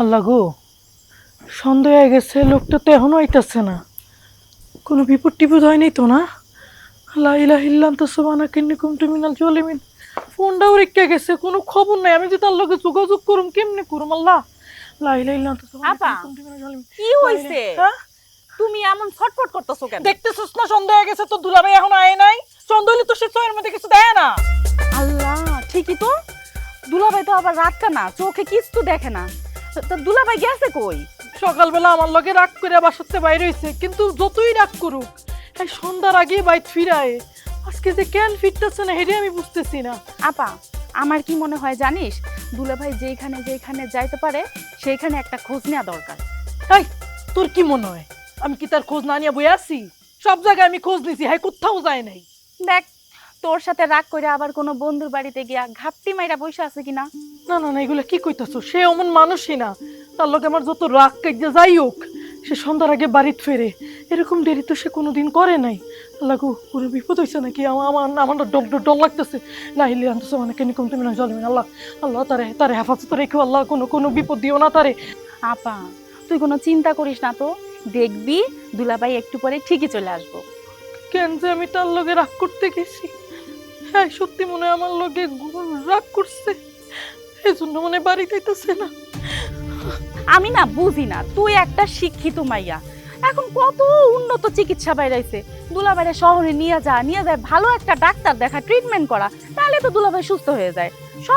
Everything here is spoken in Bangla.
আল্লাহ গো সন্দেহ হয়ে গেছে লোকটা তো এখনও আইতাছে না। কোনো বিপদ টিপদ হয়নি তো না? আল্লাহ ইলাহ ইল্লাম তো সোবানা কিন্নি কুমটু মিনাল জলিমিন ফোনটাও রেখে গেছে কোনো খবর নাই। আমি যে তার লোকে যোগাযোগ করুম কেমনে করুম আল্লাহ? ইলাহা তো আপা। কি হইছে? হ্যাঁ? তুমি এমন ছটফট করতেছো কেন? দেখতেছিস না সন্দেহ হয়ে গেছে তো দুলাভাই এখন আয় নাই। সন্দেহ হলে তো সে চয়ের মধ্যে কিছু দেয় না। আল্লাহ ঠিকই তো। দুলাভাই তো আবার রাত না চোখে কিছু দেখে না। তো- দুলাভাই গেছে কই? সকালবেলা আমার লগে রাগ করে বাসাতে বাইরে হয়েছে কিন্তু যতই রাগ করুক এই সন্ধ্যার আগে বাইক ফিরায়। আজকে যে কেন ফিরতেছে না হেরে আমি বুঝতেছি না। আপা আমার কি মনে হয় জানিস? দুলাভাই যেখানে যেখানে যাইতে পারে সেইখানে একটা খোঁজ নেওয়া দরকার। এই তোর কি মনে হয়? আমি কি তার খোঁজ না নিয়ে বই আছি? সব জায়গায় আমি খোঁজ নিছি হ্যাঁ কোথাও যায় নাই। দেখ তোর সাথে রাগ করে আবার কোনো বন্ধুর বাড়িতে গিয়া ঘাপটি মাইরা বসে আছে কিনা? না না না এগুলো কি কইতাছো? সে অমন মানুষই না। তার লগে আমার যত রাগ কাজে যাই হোক সে সন্ধ্যার আগে বাড়িতে ফেরে। এরকম দেরি তো সে কোনোদিন করে নাই। আল্লাহ গো কোনো বিপদ হয়েছে নাকি? আমার আমার আমার না ডর ডর ডর লাগতেছে। লাহিলি আনতেছে মানে কেন কম তুমি না জলমিন আল্লাহ আল্লাহ তারে তারে হেফাজত রেখো। আল্লাহ কোনো কোনো বিপদ দিও না তারে। আপা তুই কোনো চিন্তা করিস না তো? দেখবি দুলাভাই একটু পরে ঠিকই চলে আসব। কেন যে আমি তার লগে রাগ করতে গেছি? হ্যাঁ সত্যি মনে হয় আমার লগে রাগ করছে। এই জন্য মনে বাড়ি যাইতেছে না। আমি না বুঝি না, তুই একটা শিক্ষিত মাইয়া। এখন কত উন্নত চিকিৎসা বাইরাইছে দুলাভাইরে শহরে নিয়ে যা, নিয়ে যায়, ভালো একটা ডাক্তার দেখা ট্রিটমেন্ট করা, তাহলে তো দুলাভাই সুস্থ হয়ে যায়। সব